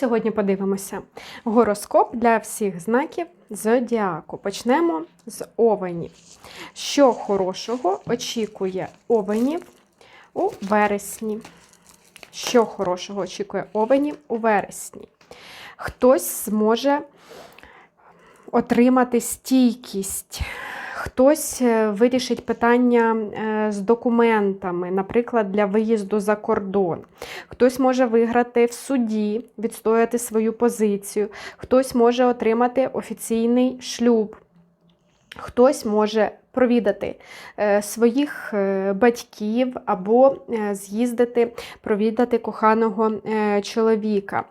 Сьогодні подивимося гороскоп для всіх знаків зодіаку. Почнемо з овенів. Що хорошого очікує овенів у вересні? Що хорошого очікує овенів у вересні? Хтось зможе отримати стійкість. Хтось е, вирішить питання е, з документами, наприклад, для виїзду за кордон. Хтось може виграти в суді, відстояти свою позицію, хтось може отримати офіційний шлюб, хтось може провідати е, своїх е, батьків або е, з'їздити, провідати коханого чоловіка.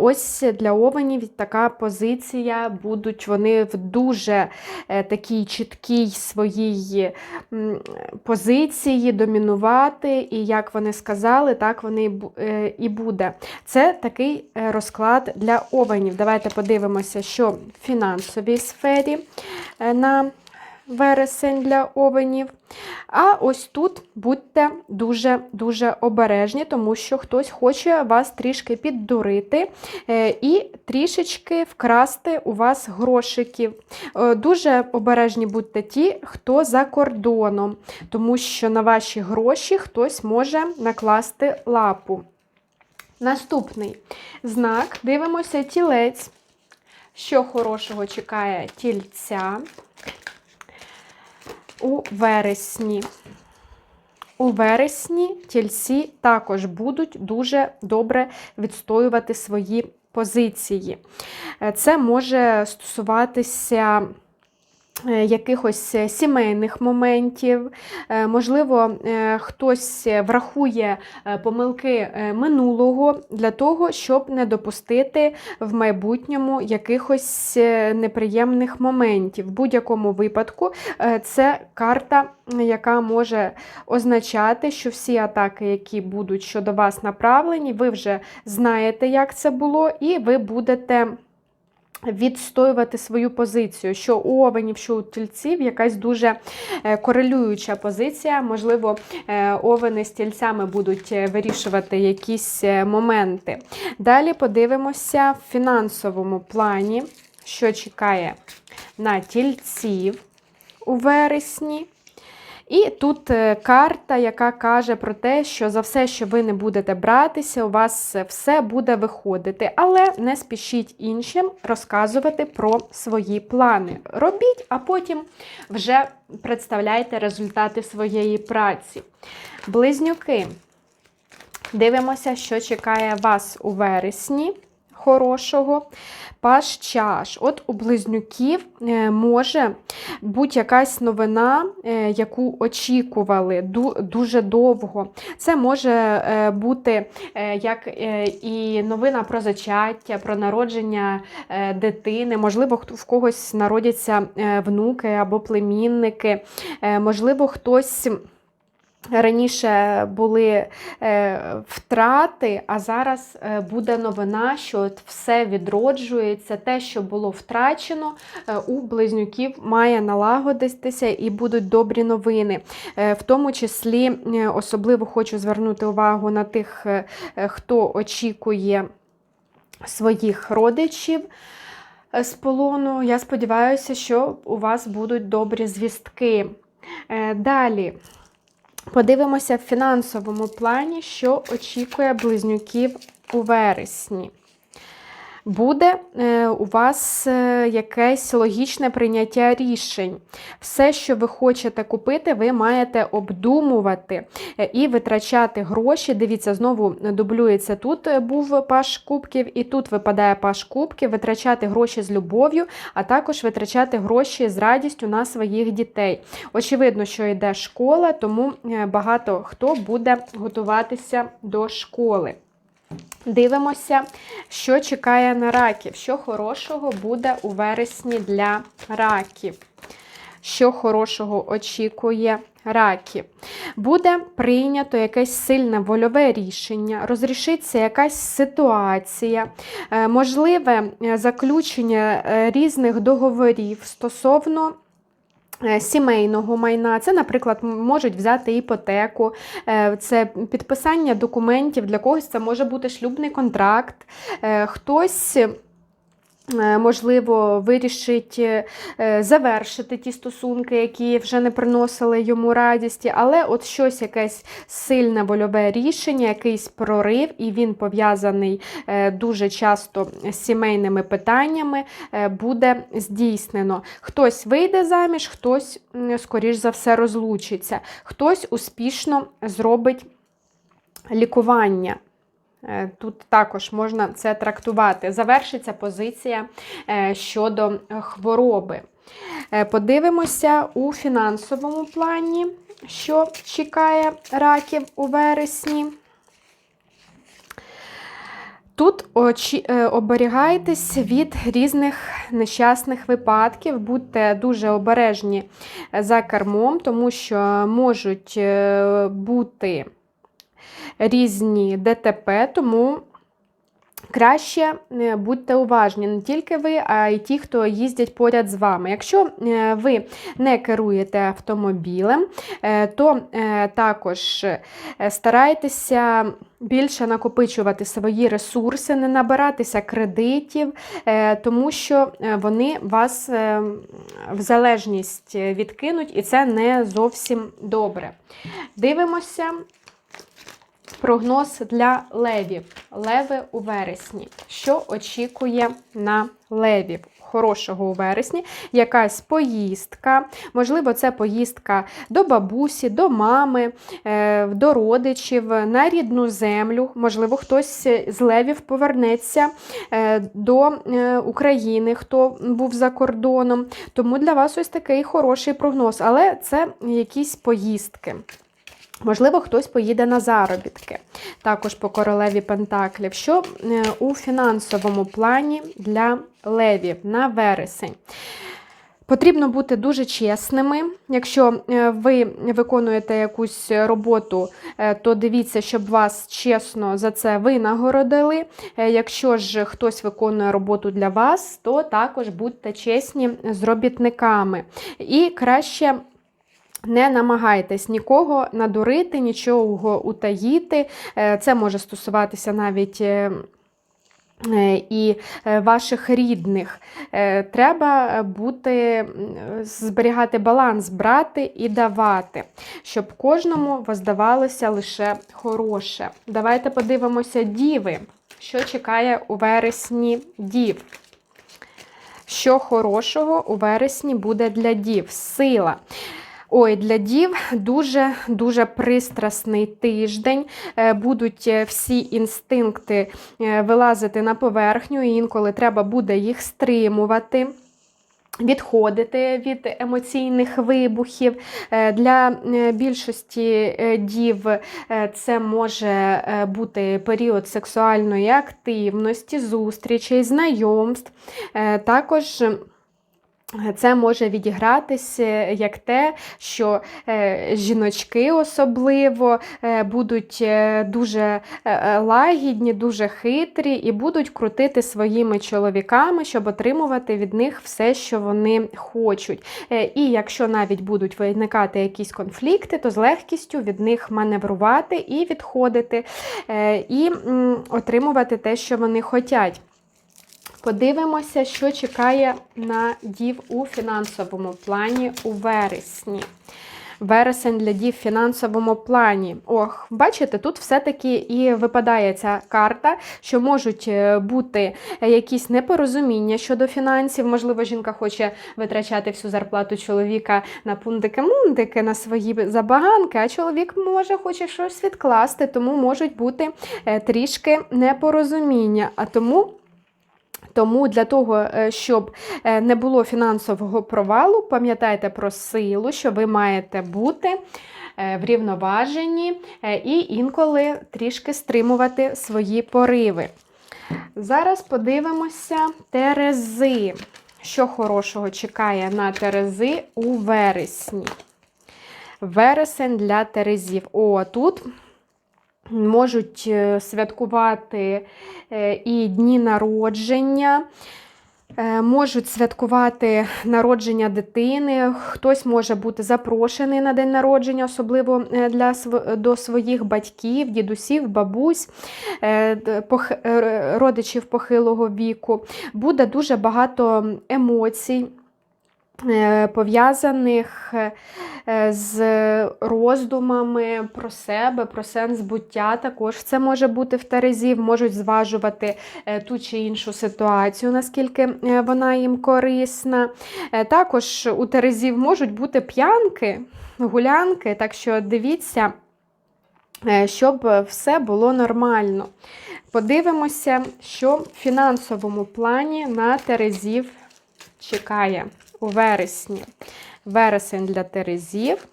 Ось для овенів така позиція, будуть вони в дуже такій чіткій своїй позиції домінувати, і як вони сказали, так вони і бу- і буде. Це такий розклад для овенів. Давайте подивимося, що в фінансовій сфері на вересень для овенів. А ось тут будьте дуже-дуже обережні, тому що хтось хоче вас трішки піддурити е, і трішечки вкрасти у вас грошиків. Е, Дуже обережні будьте ті, хто за кордоном, тому що на ваші гроші хтось може накласти лапу. Наступний знак. Дивимося тілець. Що хорошого чекає тільця у вересні. У вересні тільці також будуть дуже добре відстоювати свої позиції. Е, Це може стосуватися якихось е, сімейних моментів. Е, Можливо, е, хтось врахує е, помилки е, минулого для того, щоб не допустити в майбутньому якихось е, неприємних моментів. В будь-якому випадку е, це карта, яка може означати, що всі атаки, які будуть щодо вас направлені, ви вже знаєте, як це було, і ви будете. Відстоювати свою позицію, що у овенів, що у тільців якась дуже е, корелююча позиція. Можливо, е, овени з тільцями будуть е, вирішувати якісь моменти. Далі подивимося в фінансовому плані, що чекає на тільців у вересні. І тут е, карта, яка каже про те, що за все, що ви не будете братися, у вас все буде виходити. Але не спішіть іншим розказувати про свої плани. Робіть, а потім вже представляйте результати своєї праці. Близнюки. Дивимося, що чекає вас у вересні хорошого. Паш. От у близнюків е, може бути якась новина, е, яку очікували дуже довго. Це може е, бути як і новина про зачаття, про народження дитини. Можливо, в когось народяться внуки або племінники. Можливо, хтось. Раніше були е, втрати, а зараз е, буде новина, що все відроджується. Те, що було втрачено, е, у близнюків має налагодитися і будуть добрі новини. В тому числі особливо хочу звернути увагу на тих, хто очікує своїх родичів. З полону. Я сподіваюся, що у вас будуть добрі звістки. Далі. Подивимося в фінансовому плані, що очікує близнюків у вересні. Буде е, у вас е, якесь логічне прийняття рішень. Все, що ви хочете купити, ви маєте обдумувати е, і витрачати гроші. Дивіться, знову дублюється. Тут був паш кубків, і тут випадає паш кубків, витрачати гроші з любов'ю, а також витрачати гроші з радістю на своїх дітей. Очевидно, що йде школа, тому багато хто буде готуватися до школи. Дивимося, що чекає на раків. Що хорошого буде у вересні для раків. Що хорошого очікує раків. Буде прийнято якесь сильне вольове рішення, розрішиться якась ситуація, е, можливе е, заключення е, різних договорів стосовно сімейного майна, це, наприклад, можуть взяти іпотеку, е, це підписання документів, для когось це може бути шлюбний контракт, е, хтось Е, можливо, вирішить е, завершити ті стосунки, які вже не приносили йому радісті, але от щось якесь сильне вольове рішення, якийсь прорив, і він пов'язаний е, дуже часто з сімейними питаннями, буде здійснено. Хтось вийде заміж, хтось, скоріш за все, розлучиться, хтось успішно зробить лікування. Е, тут також можна це трактувати. Завершиться позиція е, щодо хвороби. Е, подивимося у фінансовому плані, що чекає раків у вересні. Тут оберігайтесь від різних нещасних випадків, будьте дуже обережні за кермом, тому що можуть бути різні ДТП, тому краще е, будьте уважні, не тільки ви, а й ті, хто їздять поряд з вами. Якщо е, ви не керуєте автомобілем, е, то також старайтеся. Більше накопичувати свої ресурси, не набиратися кредитів, тому що вони вас в залежність відкинуть, і це не зовсім добре. Дивимося Прогноз для левів. Леви у вересні. Що очікує на левів? Хорошого у вересні, якась поїздка, можливо, це поїздка до бабусі, до мами, е, до родичів, на рідну землю. Можливо, хтось з левів повернеться е, до е, України, хто був за кордоном. Тому для вас ось такий хороший прогноз, але це якісь поїздки. Можливо, хтось поїде на заробітки, також по королеві Пентаклів. Що е, у фінансовому плані для левів на вересень? Потрібно бути дуже чесними. Якщо е, ви виконуєте якусь роботу, е, то дивіться, щоб вас чесно за це винагородили. Якщо ж хтось виконує роботу для вас, то також будьте чесні з робітниками. І краще не намагайтесь нікого надурити, нічого утаїти. Е, це може стосуватися навіть. Е, е, і ваших рідних. Треба бути, зберігати баланс, брати і давати, щоб кожному воздавалося лише хороше. Давайте подивимося, діви, що чекає у вересні дів. Що хорошого у вересні буде для дів? Сила. Ой, для дів дуже-дуже пристрасний тиждень. Е, будуть е, всі інстинкти е, вилазити на поверхню, і інколи треба буде їх стримувати. Відходити від емоційних вибухів. Для більшості дів це може бути період сексуальної активності, зустрічей, знайомств. Також це може відігратися як те, що е, жіночки особливо е, будуть е, дуже лагідні, дуже хитрі і будуть крутити своїми чоловіками, щоб отримувати від них все, що вони хочуть. І якщо навіть будуть виникати якісь конфлікти, то з легкістю від них маневрувати і відходити, і отримувати те, що вони хочуть. Подивимося, що чекає на дів у фінансовому плані у вересні. Вересень для дів в фінансовому плані. Ох, бачите, тут все-таки і випадає ця карта, що можуть е, бути якісь непорозуміння щодо фінансів. Можливо, жінка хоче витрачати всю зарплату чоловіка на пундики-мундики, на свої забаганки, а чоловік може хоче щось відкласти, тому можуть бути е, трішки непорозуміння. А тому. Тому для того, е, щоб е, не було фінансового провалу, пам'ятайте про силу, що ви маєте бути е, врівноважені і інколи трішки стримувати свої пориви. Зараз подивимося терези. Що хорошого чекає на терези у вересні. Вересень для терезів. О, тут можуть е, святкувати е, і дні народження. Е, можуть святкувати народження дитини, хтось може бути запрошений на день народження, особливо для до своїх батьків, дідусів, бабусь, родичів похилого віку. Буде дуже багато емоцій. Е, пов'язаних е, з роздумами про себе, про сенс буття. Також це може бути в Терезів, можуть зважувати е, ту чи іншу ситуацію, наскільки вона їм корисна. Також у Терезів можуть бути п'янки, гулянки, так що дивіться, щоб все було нормально. Подивимося, що в фінансовому плані на Терезів чекає вересні. Вересень для Терезів.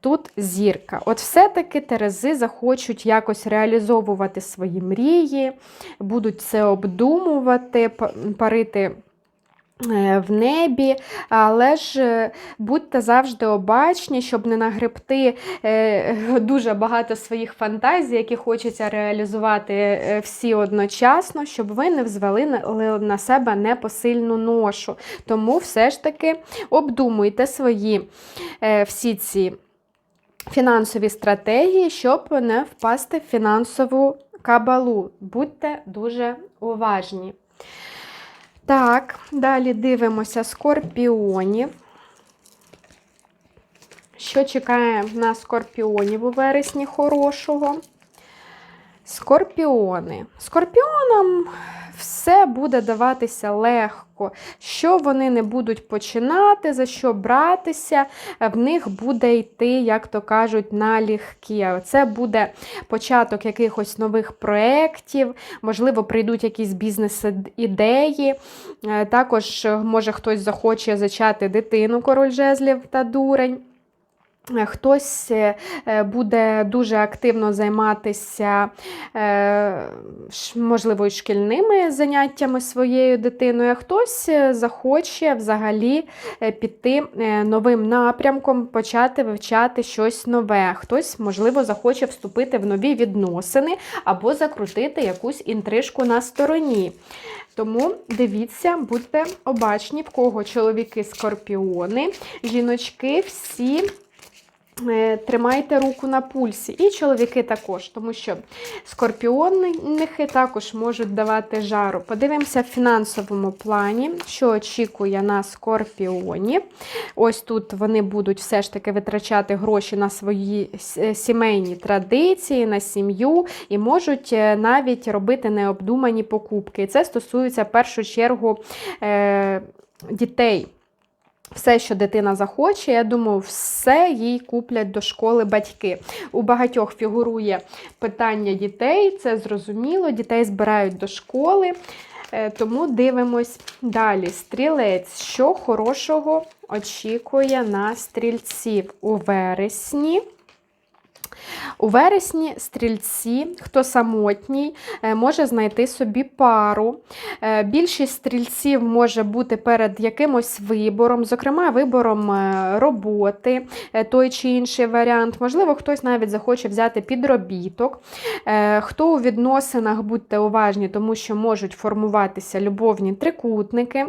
Тут зірка. От все-таки Терези захочуть якось реалізовувати свої мрії, будуть це обдумувати, парити в небі, але ж е, будьте завжди обачні, щоб не нагребти е, дуже багато своїх фантазій, які хочеться реалізувати всі одночасно, щоб ви не взвели на себе непосильну ношу. Тому все ж таки обдумуйте свої всі ці фінансові стратегії, щоб не впасти в фінансову кабалу. Будьте дуже уважні. Так, далі дивимося скорпіонів. Що чекає на скорпіонів у вересні хорошого? Скорпіони. Скорпіонам все буде даватися легко. Що вони не будуть починати, за що братися, в них буде йти, як то кажуть, налегке. Це буде початок якихось нових проєктів, можливо, прийдуть якісь бізнес-ідеї. Е, також, може, хтось захоче зачати дитину король жезлів та дурень. Е, хтось е, буде дуже активно займатися, е, можливо, шкільними заняттями своєю дитиною, а хтось захоче взагалі піти новим напрямком, почати вивчати щось нове. Хтось, можливо, захоче вступити в нові відносини або закрутити якусь інтрижку на стороні. Тому дивіться, будьте обачні, в кого чоловіки скорпіони, жіночки всі. Е, тримайте руку на пульсі. І чоловіки також, тому що скорпіонники також можуть давати жару. Подивимося в фінансовому плані, що очікує на скорпіоні. Ось тут вони будуть все ж таки витрачати гроші на свої е, сімейні традиції, на сім'ю і можуть е, навіть робити необдумані покупки. Це стосується в першу чергу дітей. Все, що дитина захоче, я думаю, все їй куплять до школи батьки. У багатьох фігурує питання дітей, це зрозуміло, дітей збирають до школи. Е, тому дивимось далі. Стрілець, що хорошого очікує на стрільців у вересні. У вересні стрільці, хто самотній, е, може знайти собі пару. Е, більшість стрільців може бути перед якимось вибором, зокрема, вибором е, роботи, той чи інший варіант. Можливо, хтось навіть захоче взяти підробіток. Хто у відносинах, будьте уважні, тому що можуть формуватися любовні трикутники.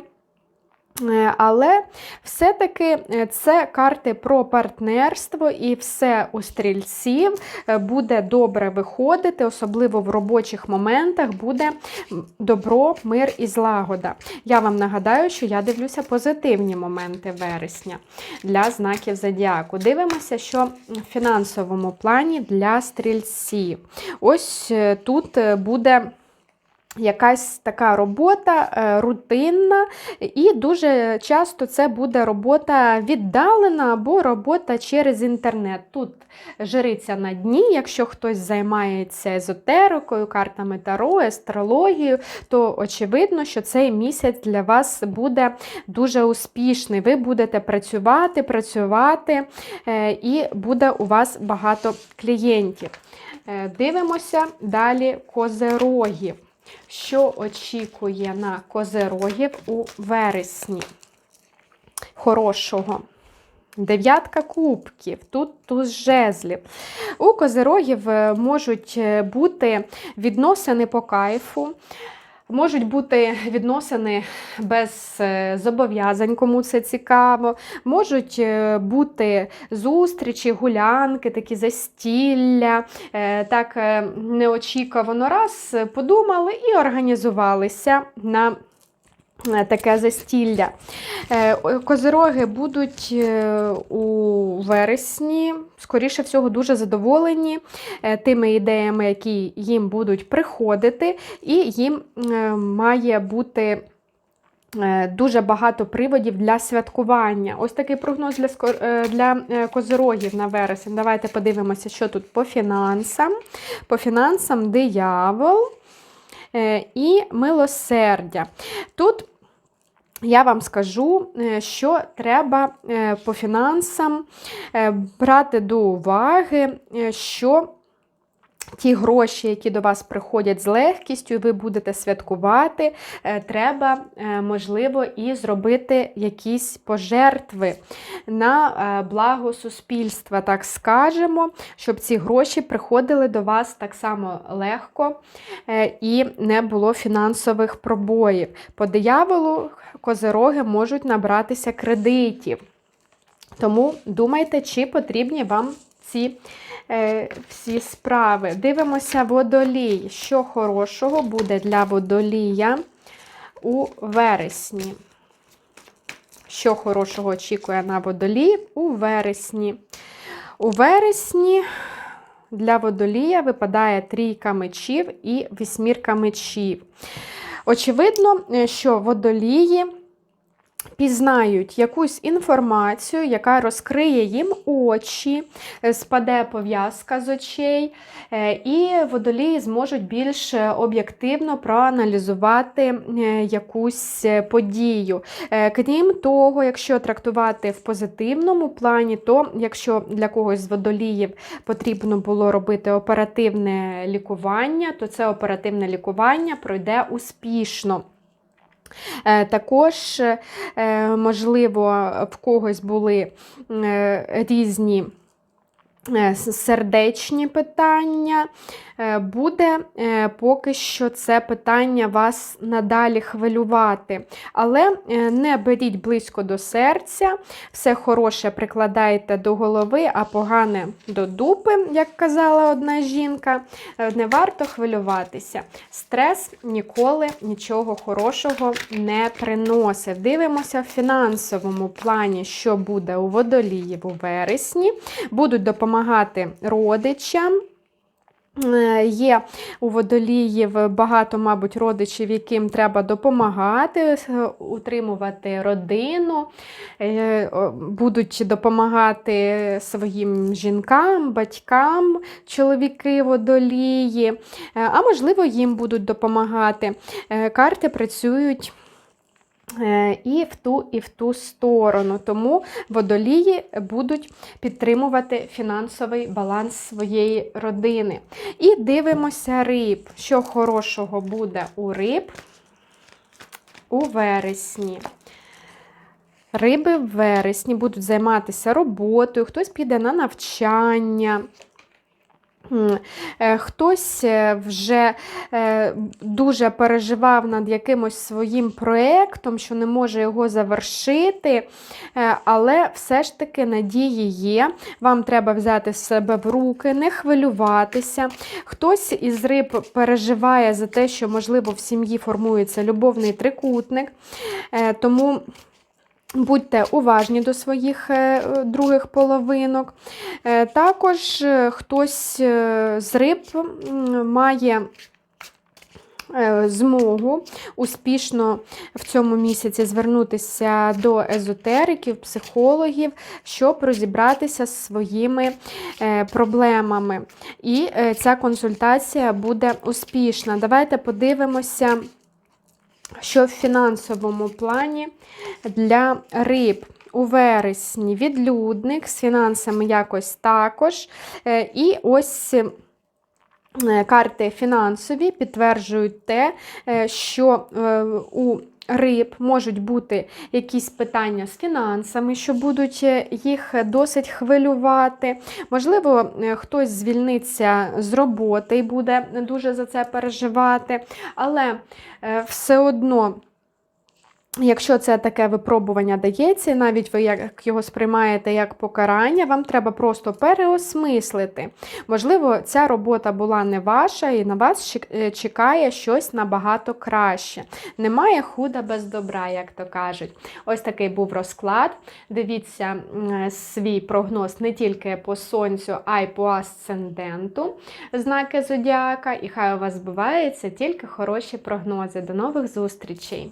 Е, але все-таки е, це карти про партнерство, і все у стрільців е, буде добре виходити, особливо в робочих моментах буде добро, мир і злагода. Я вам нагадаю, що я дивлюся позитивні моменти вересня для знаків зодіаку. Дивимося, що в фінансовому плані для стрільців. Ось тут буде. Якась така робота е, рутинна, і дуже часто це буде робота віддалена або робота через інтернет. Тут жириться на дні, якщо хтось займається езотерикою, картами таро, астрологією, то очевидно, що цей місяць для вас буде дуже успішний. Ви будете працювати, працювати, е, і буде у вас багато клієнтів. Е, дивимося далі козерогів що очікує на козерогів у вересні. Хорошого. Дев'ятка кубків, тут туз жезлів. У козерогів е, можуть е, бути відносини по кайфу. Можуть бути відносини без е, зобов'язань, кому це цікаво. Можуть е, бути зустрічі, гулянки, такі застілля. Е, Так неочікувано раз подумали і організувалися на таке застілля. Е, Козироги будуть е, у вересні, скоріше всього, дуже задоволені е, тими ідеями, які їм будуть приходити, і їм е, має бути. е, Дуже багато приводів для святкування. Ось такий прогноз для, е, для е, козирогів на вересень. Давайте подивимося, що тут по фінансам. По фінансам диявол е, і милосердя. Тут я вам скажу, е, що треба е, по фінансам е, брати до уваги, е, що ті гроші, які до вас приходять з легкістю, і ви будете святкувати, е, треба, е, можливо, і зробити якісь пожертви на е, благо суспільства, так скажемо, щоб ці гроші приходили до вас так само легко і не було фінансових пробоїв. По дияволу козироги можуть набратися кредитів. Тому думайте, чи потрібні вам ці е, всі справи. Дивимося водолій. Що хорошого буде для водолія у вересні? Що хорошого очікує на водолій у вересні? У вересні для водолія випадає трійка мечів і вісьмірка мечів. Очевидно, е, що водолії пізнають якусь інформацію, яка розкриє їм очі, е, спаде пов'язка з очей, е, і водолії зможуть більш об'єктивно проаналізувати е, якусь подію. Крім того, якщо трактувати в позитивному плані, то якщо для когось з водоліїв потрібно було робити оперативне лікування, то це оперативне лікування пройде успішно. Е, Також, е, можливо, в когось були е, різні сердечні питання. Е, Буде е, поки що це питання вас надалі хвилювати. Але е, не беріть близько до серця, все хороше прикладайте до голови, а погане до дупи, як казала одна жінка. Е, Не варто хвилюватися. Стрес ніколи нічого хорошого не приносить. Дивимося в фінансовому плані, що буде у водоліїв у вересні. Будуть допомагати родичам. Е, Є у водоліїв багато, мабуть, родичів, яким треба допомагати, е, утримувати родину, е, будуть допомагати своїм жінкам, батькам, чоловіки водолії, а можливо, їм будуть допомагати. Карти працюють. Е, І в ту, і в ту сторону. Тому водолії будуть підтримувати фінансовий баланс своєї родини. І дивимося риб. Що хорошого буде у риб у вересні. Риби в вересні будуть займатися роботою, хтось піде на навчання. Е, Хтось е, вже е, дуже переживав над якимось своїм проєктом, що не може його завершити, але все ж таки надії є. Вам треба взяти себе в руки, не хвилюватися. Хтось із риб переживає за те, що, можливо, в сім'ї формується любовний трикутник. Тому Будьте уважні до своїх е, других половинок. Е, Також е, хтось з риб має змогу успішно в цьому місяці звернутися до езотериків, психологів, щоб розібратися з своїми проблемами. І ця консультація буде успішна. Давайте подивимося що в фінансовому плані для риб у вересні відлюдник з фінансами якось також. Е, І ось. е, Карти фінансові підтверджують те, е, що у риб можуть бути якісь питання з фінансами, що будуть е, їх досить хвилювати. Можливо, е, хтось звільниться з роботи і буде дуже за це переживати, але е, все одно. Якщо це таке випробування дається, навіть ви як його сприймаєте як покарання, вам треба просто переосмислити. Можливо, ця робота була не ваша, і на вас е, чекає щось набагато краще. Немає худа без добра, як то кажуть. Ось такий був розклад. Дивіться свій прогноз не тільки по сонцю, а й по асценденту знаки зодіака. І хай у вас збуваються тільки хороші прогнози. До нових зустрічей!